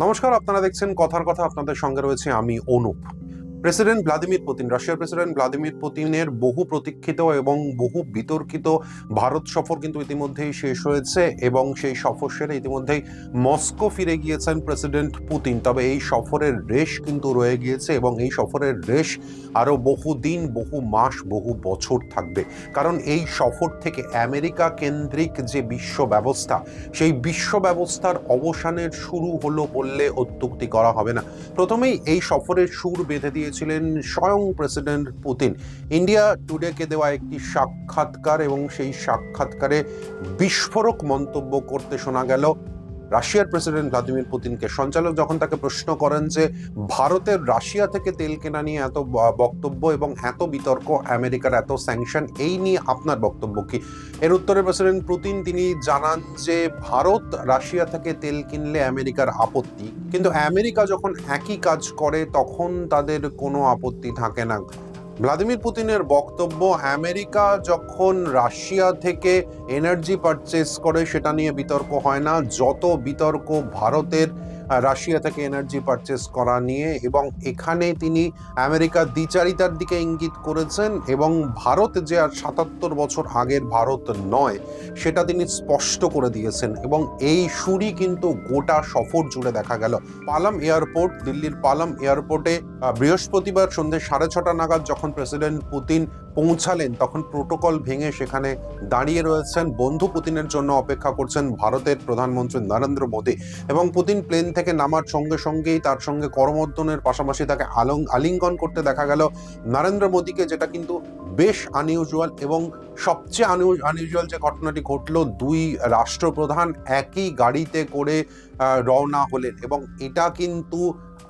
নমস্কার আপনারা দেখছেন কথার কথা। আপনাদের সঙ্গে রয়েছে আমি অনুপ। প্রেসিডেন্ট ভ্লাদিমির পুতিন রাশিয়ার প্রেসিডেন্ট ভ্লাদিমির পুতিনের বহু প্রতীক্ষিত এবং বহু বিতর্কিত ভারত সফর কিন্তু ইতিমধ্যেই শেষ হয়েছে এবং সেই সফর সেরে ইতিমধ্যেই মস্কো ফিরে গিয়েছেন প্রেসিডেন্ট পুতিন তবে এই সফরের রেশ কিন্তু রয়ে গিয়েছে এবং এই সফরের রেশ আরও বহু দিন বহু মাস, বহু বছর থাকবে। কারণ এই সফর থেকে আমেরিকা কেন্দ্রিক যে বিশ্ব ব্যবস্থা, সেই বিশ্ব ব্যবস্থার অবসানের শুরু হলো বললে অত্যুক্তি করা হবে না। প্রথমেই এই সফরের সুর বেঁধে দিয়েছিলেন স্বয়ং প্রেসিডেন্ট পুতিন। ইন্ডিয়া টুডেকে দেওয়া একটি সাক্ষাৎকার এবং সেই সাক্ষাৎকারে বিস্ফোরক মন্তব্য করতে শোনা গেল। রাশিয়ার প্রেসিডেন্ট ভ্লাদিমির পুতিনকে। সঞ্চালক যখন তাকে প্রশ্ন করেন যে, ভারতের রাশিয়া থেকে তেল কেনা নিয়ে এত বক্তব্য এবং এত বিতর্ক, আমেরিকার এত স্যাংশন এই নিয়ে আপনার বক্তব্য কি? এর উত্তরে প্রেসিডেন্ট পুতিন তিনি জানান যে, ভারত রাশিয়া থেকে তেল কিনলে আমেরিকার আপত্তি। কিন্তু আমেরিকা যখন একই কাজ করে, তখন তাদের কোনো আপত্তি থাকে না। ভ্লাদিমির পুতিনের বক্তব্য, আমেরিকা যখন রাশিয়া থেকে এনার্জি পারচেস করে, সেটা নিয়ে বিতর্ক হয় না। যত বিতর্ক ভারতের রাশিয়া থেকে এনার্জি পারচেস করা নিয়ে এবং এখানে তিনি আমেরিকার দ্বিচারিতার দিকে ইঙ্গিত করেছেন এবং ভারত যে আর সাতাত্তর বছর আগের ভারত নয়, সেটা তিনি স্পষ্ট করে দিয়েছেন এবং এই সুরই কিন্তু গোটা সফর জুড়ে দেখা গেল। পালাম এয়ারপোর্ট, দিল্লির পালাম এয়ারপোর্টে বৃহস্পতিবার সন্ধ্যে সাড়ে ছটা নাগাদ যখন প্রেসিডেন্ট পুতিন পৌঁছালেন, তখন প্রোটোকল ভেঙে সেখানে দাঁড়িয়ে রয়েছেন। বন্ধু পুতিনের জন্য অপেক্ষা করছেন ভারতের প্রধানমন্ত্রী নরেন্দ্র মোদী এবং পুতিন প্লেন থেকে নামার সঙ্গে সঙ্গেই তার সঙ্গে করমর্দনের পাশাপাশি তাকে আলং আলিঙ্গন করতে দেখা গেল। নরেন্দ্র মোদীকে যেটা কিন্তু বেশ আনইউজুয়াল এবং সবচেয়ে আনইউজুয়াল যে ঘটনাটি ঘটলো, দুই রাষ্ট্রপ্রধান একই গাড়িতে করে রওনা হলেন এবং এটা কিন্তু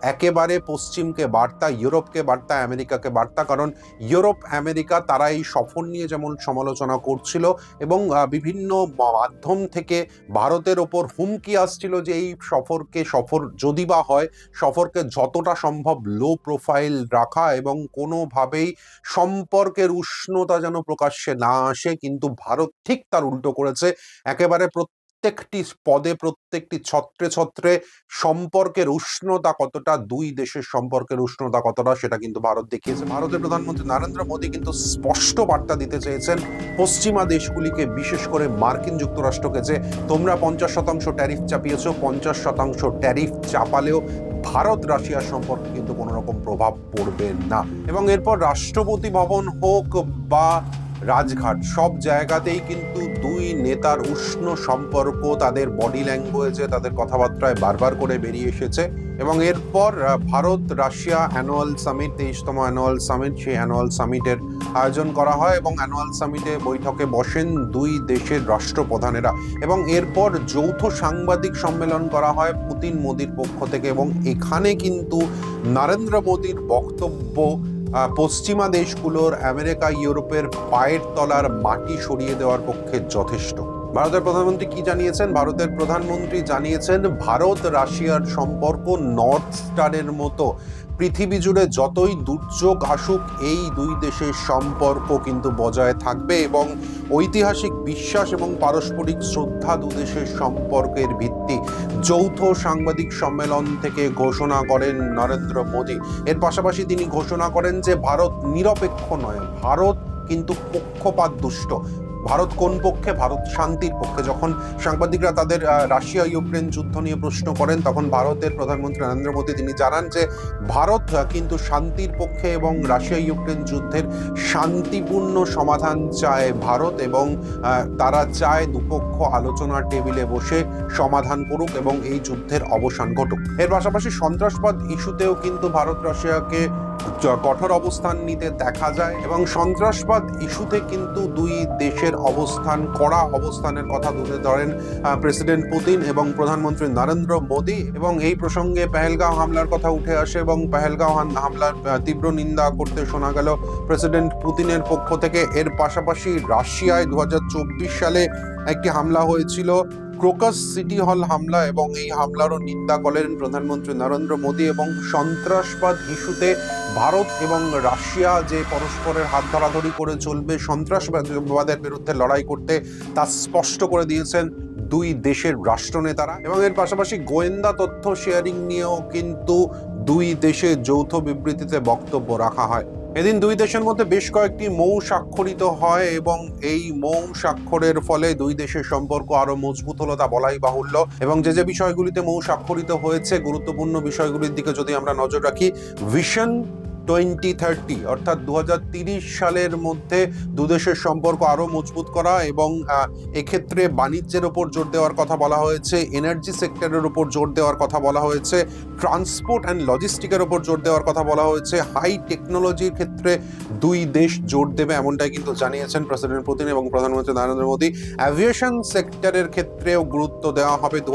একেবারে পশ্চিমকে বার্তা, ইউরোপকে বার্তা, আমেরিকাকে বার্তা, কারণ ইউরোপ, আমেরিকা তারা এই সফর নিয়ে যেমন সমালোচনা করছিল এবং বিভিন্ন মাধ্যম থেকে ভারতের ওপর হুমকি আসছিল যে এই সফরকে সফর যদি বা হয়, সফরকে যতটা সম্ভব লো প্রোফাইল রাখা এবং কোনোভাবেই সম্পর্কের উষ্ণতা যেন প্রকাশ্যে না আসে, কিন্তু ভারত ঠিক তার উল্টো করেছে। একেবারে প্রত্যেকটি পদে, প্রত্যেকটি ছত্রে ছত্রে সম্পর্কের উষ্ণতা কতটা? দুই দেশের সম্পর্কের উষ্ণতা কতটা? সেটা কিন্তু ভারত দেখিয়েছে। ভারতের প্রধানমন্ত্রী নরেন্দ্র মোদী কিন্তু স্পষ্ট বার্তা দিতে চেয়েছেন, পশ্চিমা দেশগুলিকে বিশেষ করে মার্কিন যুক্তরাষ্ট্রকে যে তোমরা পঞ্চাশ শতাংশ ট্যারিফ চাপিয়েছো, পঞ্চাশ শতাংশ ট্যারিফ চাপালেও ভারত রাশিয়ার সম্পর্কে কিন্তু কোনো রকম প্রভাব পড়বে না। এবং এরপর রাষ্ট্রপতি ভবন হোক বা রাজঘাট। সব জায়গাতেই কিন্তু দুই নেতার উষ্ণ সম্পর্ক, তাদের বডি ল্যাঙ্গুয়েজে তাদের কথাবার্তায় বারবার করে বেরিয়ে এসেছে এবং এরপর ভারত, রাশিয়া অ্যানুয়াল সামিট তেইশতম অ্যানুয়াল সামিট সেই অ্যানুয়াল সামিটের আয়োজন করা হয় এবং অ্যানুয়াল সামিটে বৈঠকে বসেন দুই দেশের রাষ্ট্রপ্রধানেরা এবং এরপর যৌথ সাংবাদিক সম্মেলন করা হয় পুতিন মোদির পক্ষ থেকে এবং এখানে কিন্তু নরেন্দ্র মোদির বক্তব্য পশ্চিমা দেশগুলোর আমেরিকা ইউরোপের পায়ের তলার মাটি সরিয়ে দেওয়ার পক্ষে যথেষ্ট। ভারতের প্রধানমন্ত্রী কি জানিয়েছেন? ভারতের প্রধানমন্ত্রী জানিয়েছেন, ভারত রাশিয়ার সম্পর্ক নর্থ স্টারের মতো পৃথিবী জুড়ে যতই দুর্যোগ আসুক, এই দুই দেশের সম্পর্ক কিন্তু বজায় থাকবে এবং ঐতিহাসিক বিশ্বাস এবং পারস্পরিক শ্রদ্ধা দু দেশের সম্পর্কের ভিত্তি। যৌথ সাংবাদিক সম্মেলন থেকে ঘোষণা করেন নরেন্দ্র মোদী। এর পাশাপাশি তিনি ঘোষণা করেন যে, ভারত নিরপেক্ষ নয়, ভারত কিন্তু পক্ষপাত দুষ্ট ভারত কোন পক্ষে? ভারত শান্তির পক্ষে। যখন সাংবাদিকরা তাদের রাশিয়া ইউক্রেন যুদ্ধ নিয়ে প্রশ্ন করেন, তখন ভারতের প্রধানমন্ত্রী নরেন্দ্র মোদী তিনি জানান যে, ভারত কিন্তু শান্তির পক্ষে এবং রাশিয়া ইউক্রেন যুদ্ধের শান্তিপূর্ণ সমাধান চায় ভারত এবং তারা চায় দুপক্ষ আলোচনার টেবিলে বসে সমাধান করুক এবং এই যুদ্ধের অবসান ঘটুক। এর পাশাপাশি সন্ত্রাসবাদ ইস্যুতেও কিন্তু ভারত, রাশিয়াকে কঠোর অবস্থান নিতে দেখা যায় এবং সন্ত্রাসবাদ ইস্যুতে কিন্তু দুই দেশের অবস্থান, কড়া অবস্থানের কথা তুলে ধরেন প্রেসিডেন্ট পুতিন এবং প্রধানমন্ত্রী নরেন্দ্র মোদী। এবং এই প্রসঙ্গে পেহেলগাঁও হামলার কথা উঠে আসে এবং পেহেলগাঁও হামলার তীব্র নিন্দা করতে শোনা গেল প্রেসিডেন্ট পুতিনের পক্ষ থেকে। এর পাশাপাশি রাশিয়ায় দু হাজার চব্বিশ সালে একটি হামলা হয়েছিল। ক্রোকাস সিটি হল হামলা এবং এই হামলারও নিন্দা করলেন প্রধানমন্ত্রী নরেন্দ্র মোদী এবং সন্ত্রাসবাদ ইস্যুতে ভারত এবং রাশিয়া যে পরস্পরের হাত ধরাধরি করে চলবে, সন্ত্রাসবাদের বিরুদ্ধে লড়াই করতে তা স্পষ্ট করে দিয়েছেন দুই দেশের রাষ্ট্রনেতারা এবং এর পাশাপাশি গোয়েন্দা তথ্য শেয়ারিং নিয়েও কিন্তু দুই দেশে যৌথ বিবৃতিতে বক্তব্য রাখা হয়। এদিন দুই দেশের মধ্যে বেশ কয়েকটি মৌ স্বাক্ষরিত হয় এবং এই মৌ স্বাক্ষরের ফলে দুই দেশের সম্পর্ক আরও মজবুত হলো তা বলাই বাহুল্য। এবং যে যে বিষয়গুলিতে মৌ স্বাক্ষরিত হয়েছে, গুরুত্বপূর্ণ বিষয়গুলির দিকে যদি আমরা নজর রাখি ভিশন টোয়েন্টি থার্টি অর্থাৎ দু সালের মধ্যে দুদেশের সম্পর্ক আরও মজবুত করা এবং এক্ষেত্রে বাণিজ্যের ওপর জোর দেওয়ার কথা বলা হয়েছে এনার্জি সেক্টরের ওপর জোর দেওয়ার কথা বলা হয়েছে ট্রান্সপোর্ট অ্যান্ড লজিস্টিকের ওপর জোর দেওয়ার কথা বলা হয়েছে হাই টেকনোলজির ক্ষেত্রে দুই দেশ জোর দেবে এমনটাই কিন্তু জানিয়েছেন প্রেসিডেন্ট পুতিন এবং প্রধানমন্ত্রী নরেন্দ্র মোদী। অ্যাভিয়েশন সেক্টরের ক্ষেত্রেও গুরুত্ব দেওয়া হবে দু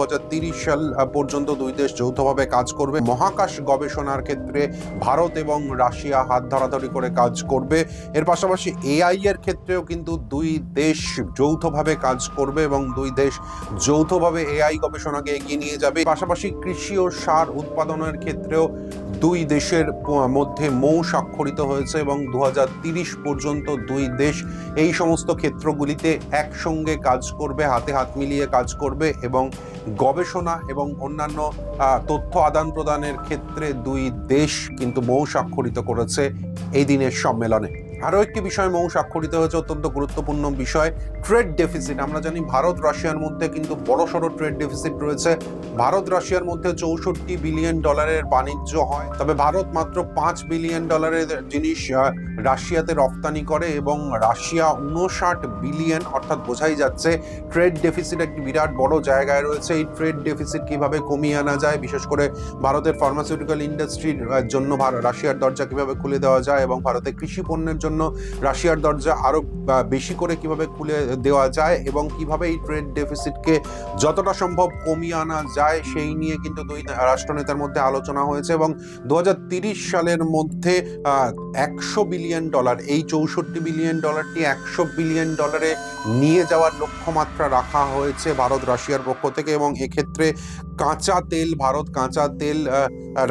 সাল পর্যন্ত দুই দেশ যৌথভাবে কাজ করবে। মহাকাশ গবেষণার ক্ষেত্রে ভারত এবং রাশিয়া হাত ধরাধরি করে কাজ করবে। এর পাশাপাশি এআই এর ক্ষেত্রেও কিন্তু দুই দেশ যৌথভাবে কাজ করবে এবং দুই দেশ যৌথভাবে এআই গবেষণাকে এগিয়ে নিয়ে যাবে। পাশাপাশি কৃষি ও সার উৎপাদনের ক্ষেত্রেও দুই দেশের মধ্যে মৌ স্বাক্ষরিত হয়েছে এবং দু পর্যন্ত দুই দেশ এই সমস্ত ক্ষেত্রগুলিতে একসঙ্গে কাজ করবে, হাতে হাত মিলিয়ে কাজ করবে এবং গবেষণা এবং অন্যান্য তথ্য আদান প্রদানের ক্ষেত্রে দুই দেশ কিন্তু মৌ স্বাক্ষরিত করেছে এই দিনের সম্মেলনে। আরও একটি বিষয় মৌ স্বাক্ষরিত হয়েছে, অত্যন্ত গুরুত্বপূর্ণ বিষয় ট্রেড ডেফিসিট আমরা জানি ভারত রাশিয়ার মধ্যে কিন্তু বড়সড় ট্রেড ডেফিসিট রয়েছে। ভারত রাশিয়ার মধ্যে চৌষট্টি বিলিয়ন ডলারের বাণিজ্য হয়, তবে ভারত মাত্র পাঁচ বিলিয়ন ডলারের জিনিস রাশিয়াতে রপ্তানি করে এবং রাশিয়া উনষাট বিলিয়ন, অর্থাৎ বোঝাই যাচ্ছে ট্রেড ডেফিসিট একটি বিরাট বড় জায়গায় রয়েছে। এই ট্রেড ডেফিসিট কীভাবে কমিয়ে আনা যায়, বিশেষ করে ভারতের ফার্মাসিউটিক্যাল ইন্ডাস্ট্রির জন্য রাশিয়ার দরজা কীভাবে খুলে দেওয়া যায় এবং ভারতের কৃষি পণ্যের জন্য রাশিয়ার দরজা আরও বেশি করে কীভাবে খুলে দেওয়া যায় এবং কীভাবে এই ট্রেড ডেফিসিটকে যতটা সম্ভব কমিয়ে আনা যায় সেই নিয়ে কিন্তু দুই রাষ্ট্রনেতার মধ্যে আলোচনা হয়েছে এবং দু সালের মধ্যে একশো বিলিয়ন ডলার, এই চৌষট্টি বিলিয়ন ডলারটি একশো বিলিয়ন ডলারে নিয়ে যাওয়ার লক্ষ্যমাত্রা রাখা হয়েছে ভারত রাশিয়ার পক্ষ থেকে এবং এক্ষেত্রে কাঁচা তেল, ভারত কাঁচা তেল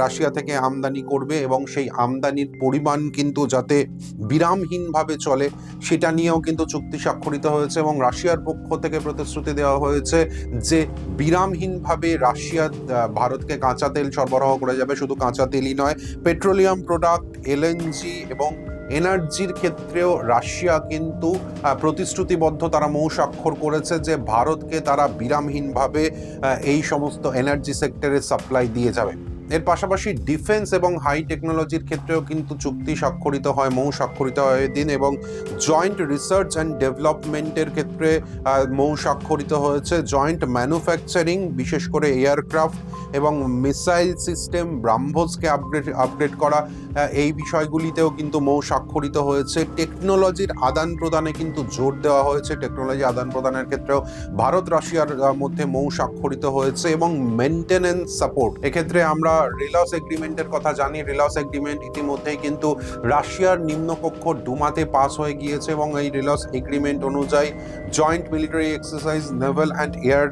রাশিয়া থেকে আমদানি করবে এবং সেই আমদানির পরিমাণ কিন্তু যাতে বিরামহীনভাবে চলে, সেটা নিয়েও কিন্তু চুক্তি স্বাক্ষরিত হয়েছে এবং রাশিয়ার পক্ষ থেকে প্রতিশ্রুতি দেওয়া হয়েছে যে বিরামহীনভাবে রাশিয়া ভারতকে কাঁচা তেল সরবরাহ করে যাবে। শুধু কাঁচা তেলই নয়, পেট্রোলিয়াম প্রোডাক্ট, এলএনজি এবং এনার্জির ক্ষেত্রেও রাশিয়া কিন্তু প্রতিশ্রুতিবদ্ধ। তারা মৌ স্বাক্ষর করেছে যে ভারতকে তারা বিরামহীনভাবে এই সমস্ত এনার্জি সেক্টরের সাপ্লাই দিয়ে যাবে। এর পাশাপাশি ডিফেন্স এবং হাই টেকনোলজির ক্ষেত্রেও কিন্তু চুক্তি স্বাক্ষরিত হয়, মৌ স্বাক্ষরিত হয় এদিন এবং জয়েন্ট রিসার্চ অ্যান্ড ডেভেলপমেন্টের ক্ষেত্রে মৌ স্বাক্ষরিত হয়েছে জয়েন্ট ম্যানুফ্যাকচারিং, বিশেষ করে এয়ারক্রাফট এবং মিসাইল সিস্টেম, ব্রাহ্মসকে আপগ্রেড আপগ্রেড করা এই বিষয়গুলিতেও কিন্তু মৌ স্বাক্ষরিত হয়েছে। টেকনোলজির আদান প্রদানে কিন্তু জোর দেওয়া হয়েছে, টেকনোলজি আদান প্রদানের ক্ষেত্রেও ভারত, রাশিয়ার মধ্যে মৌ স্বাক্ষরিত হয়েছে এবং মেনটেনেন্স সাপোর্ট। এক্ষেত্রে আমরা রিলস এগ্রিমেন্টের কথা জানি। রিলস এগ্রিমেন্ট ইতিমধ্যেই কিন্তু রাশিয়ার নিম্নকক্ষ ডুমাতে পাস হয়ে গিয়েছে এবং এই রিলস এগ্রিমেন্ট অনুযায়ী joint military exercise naval and air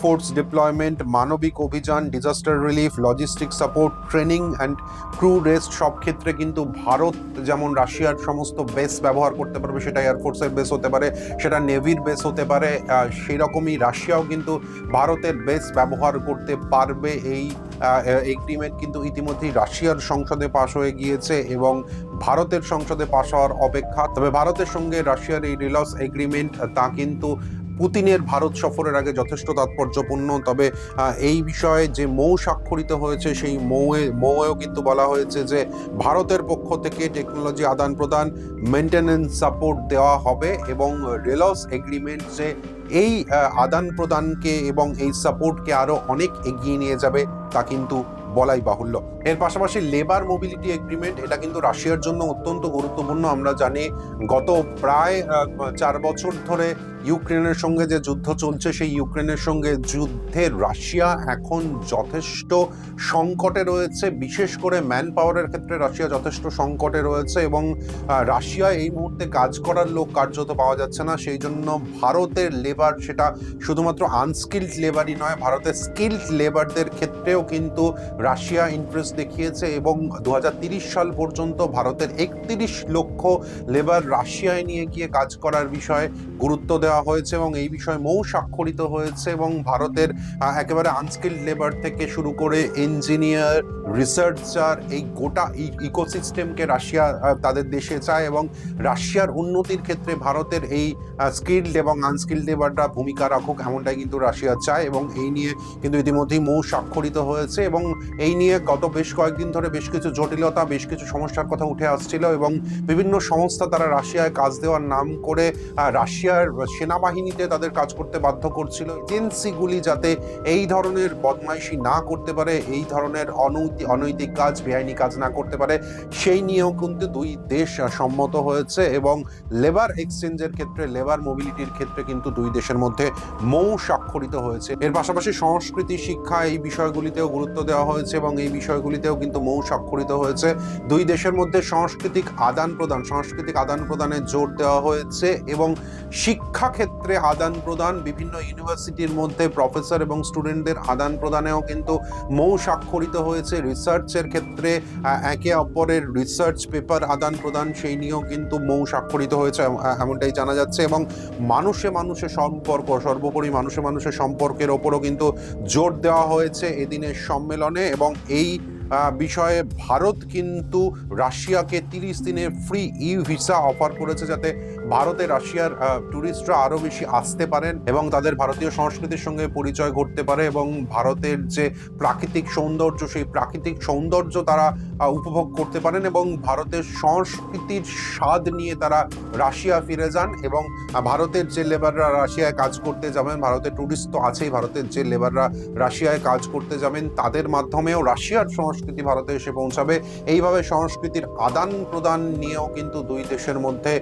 force deployment মানবিক অভিযান disaster relief logistic support training and crew rest সব ক্ষেত্রে কিন্তু ভারত যেমন রাশিয়ার সমস্ত বেস ব্যবহার করতে পারবে সেটা এয়ারফোর্সের বেস হতে পারে সেটা নেভির বেস হতে পারে আহ, সেই রকমই রাশিয়াও কিন্তু ভারতের বেস ব্যবহার করতে পারবে এই এগ্রিমেন্ট কিন্তু ইতিমধ্যেই রাশিয়ার সংসদে পাশ হয়ে গিয়েছে এবং ভারতের সংসদে পাশ হওয়ার অপেক্ষা। তবে ভারতের সঙ্গে রাশিয়ার এই রিলস এগ্রিমেন্ট তা কিন্তু পুতিনের ভারত সফরের আগে যথেষ্ট তাৎপর্যপূর্ণ, তবে এই বিষয়ে যে মৌ স্বাক্ষরিত হয়েছে, সেই মৌয়ে, মৌয়েও কিন্তু বলা হয়েছে যে ভারতের পক্ষ থেকে টেকনোলজি আদান প্রদান মেনটেনেন্স সাপোর্ট দেওয়া হবে এবং রেলস এগ্রিমেন্ট যে এই আদান প্রদানকে এবং এই সাপোর্টকে আরও অনেক এগিয়ে নিয়ে যাবে তা কিন্তু বলাই বাহুল্য। এর পাশাপাশি লেবার মোবিলিটি এগ্রিমেন্ট এটা কিন্তু রাশিয়ার জন্য অত্যন্ত গুরুত্বপূর্ণ। আমরা জানি গত প্রায় চার বছর ধরে ইউক্রেনের সঙ্গে যে যুদ্ধ চলছে, সেই ইউক্রেনের সঙ্গে যুদ্ধে রাশিয়া এখন যথেষ্ট সংকটে রয়েছে। বিশেষ করে ম্যান পাওয়ারের ক্ষেত্রে রাশিয়া যথেষ্ট সংকটে রয়েছে এবং রাশিয়া এই মুহূর্তে কাজ করার লোক কার্যত পাওয়া যাচ্ছে না। সেই জন্য ভারতের লেবার সেটা শুধুমাত্র আনস্কিল্ড লেবারই নয়, ভারতের স্কিল্ড লেবারদের ক্ষেত্রেও কিন্তু রাশিয়া ইন্টারেস্ট দেখিয়েছে এবং দু সাল পর্যন্ত ভারতের একত্রিশ লক্ষ লেবার রাশিয়ায় নিয়ে গিয়ে কাজ করার বিষয়ে গুরুত্ব দেওয়া হয়েছে এবং এই বিষয়ে মৌ স্বাক্ষরিত হয়েছে এবং ভারতের একেবারে আনস্কিল্ড লেবার থেকে শুরু করে ইঞ্জিনিয়ার রিসার্চার এই গোটা ইকোসিস্টেমকে রাশিয়া তাদের দেশে চায় এবং রাশিয়ার উন্নতির ক্ষেত্রে ভারতের এই স্কিল্ড এবং আনস্কিল্ড লেবাররা ভূমিকা রাখুক এমনটাই কিন্তু রাশিয়া চায় এবং এই নিয়ে কিন্তু ইতিমধ্যেই মৌ স্বাক্ষরিত হয়েছে এবং এই নিয়ে গত বেশ কয়েকদিন ধরে বেশ কিছু জটিলতা, বেশ কিছু সমস্যার কথা উঠে আসছিল এবং বিভিন্ন সংস্থা তারা রাশিয়ায় কাজ দেওয়ার নাম করে রাশিয়ার সেনাবাহিনীতে তাদের কাজ করতে বাধ্য করছিল। এজেন্সিগুলি যাতে এই ধরনের বদমাইশি না করতে পারে, এই ধরনের অনৈতিক অনৈতিক কাজ, বেআইনি কাজ না করতে পারে, সেই নিয়েও কিন্তু দুই দেশ সম্মত হয়েছে এবং লেবার এক্সচেঞ্জের ক্ষেত্রে, লেবার মোবিলিটির ক্ষেত্রে কিন্তু দুই দেশের মধ্যে মৌ স্বাক্ষরিত হয়েছে। এর পাশাপাশি সংস্কৃতি, শিক্ষা এই বিষয়গুলিতেও গুরুত্ব দেওয়া হয়েছে। এবং এই বিষয়গুলিতেও কিন্তু মৌ স্বাক্ষরিত হয়েছে। দুই দেশের মধ্যে সাংস্কৃতিক আদান প্রদান, সাংস্কৃতিক আদান প্রদানে জোর দেওয়া হয়েছে এবং শিক্ষা ক্ষেত্রে আদান প্রদান, বিভিন্ন ইউনিভার্সিটির মধ্যে প্রফেসর এবং স্টুডেন্টদের আদান প্রদানেও কিন্তু মৌ স্বাক্ষরিত হয়েছে। রিসার্চের ক্ষেত্রে একে অপরের রিসার্চ পেপার আদান প্রদান সেই নিয়েও কিন্তু মৌ স্বাক্ষরিত হয়েছে এমনটাই জানা যাচ্ছে এবং মানুষে মানুষে সম্পর্ক, সর্বোপরি মানুষে মানুষের সম্পর্কের ওপরও কিন্তু জোর দেওয়া হয়েছে। এদিনের সম্মেলনে এবং এই বিষয়ে ভারত কিন্তু রাশিয়াকে তিরিশ দিনের ফ্রি ই ভিসা অফার করেছে যাতে ভারতে রাশিয়ার ট্যুরিস্টরা আরও বেশি আসতে পারেন এবং তাদের ভারতীয় সংস্কৃতির সঙ্গে পরিচয় ঘটতে পারে এবং ভারতের যে প্রাকৃতিক সৌন্দর্য, সেই প্রাকৃতিক সৌন্দর্য তারা উপভোগ করতে পারেন এবং ভারতের সংস্কৃতির স্বাদ নিয়ে তারা রাশিয়া ফিরে যান এবং ভারতের যে লেবাররা রাশিয়ায় কাজ করতে যাবেন, ভারতের ট্যুরিস্ট তো আছেই, ভারতের যে লেবাররা রাশিয়ায় কাজ করতে যাবেন, তাদের মাধ্যমেও রাশিয়ার সংস্কৃতি ভারতে এসে পৌঁছাবে। এইভাবে সংস্কৃতির আদান প্রদান নিয়েও কিন্তু দুই দেশের মধ্যে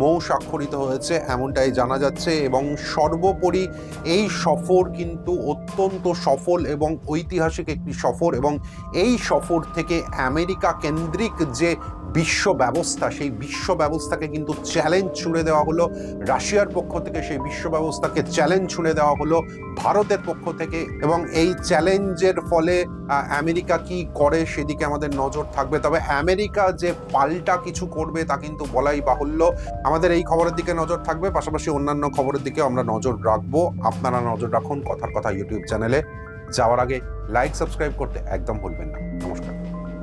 মৌ স্বাক্ষরিত হয়েছে, এমনটাই জানা যাচ্ছে এবং সর্বোপরি এই সফর কিন্তু অত্যন্ত সফল এবং ঐতিহাসিক একটি সফর এবং এই সফর থেকে আমেরিকা কেন্দ্রিক যে বিশ্ব ব্যবস্থা সেই বিশ্ব ব্যবস্থাকে কিন্তু চ্যালেঞ্জ ছুড়ে দেওয়া হলো। রাশিয়ার পক্ষ থেকে সেই বিশ্ব ব্যবস্থাকে চ্যালেঞ্জ ছুড়ে দেওয়া হলো ভারতের পক্ষ থেকে এবং এই চ্যালেঞ্জের ফলে আমেরিকা কি করে সেদিকে আমাদের নজর থাকবে। তবে আমেরিকা যে পাল্টা কিছু করবে তা কিন্তু বলাই বাহুল্য। আমাদের এই খবরের দিকে নজর থাকবে, পাশাপাশি অন্যান্য খবরের দিকে আমরা নজর রাখব। আপনারা নজর রাখুন কথার কথা ইউটিউব চ্যানেলে যাওয়ার আগে লাইক সাবস্ক্রাইব করতে একদম ভুলবেন না।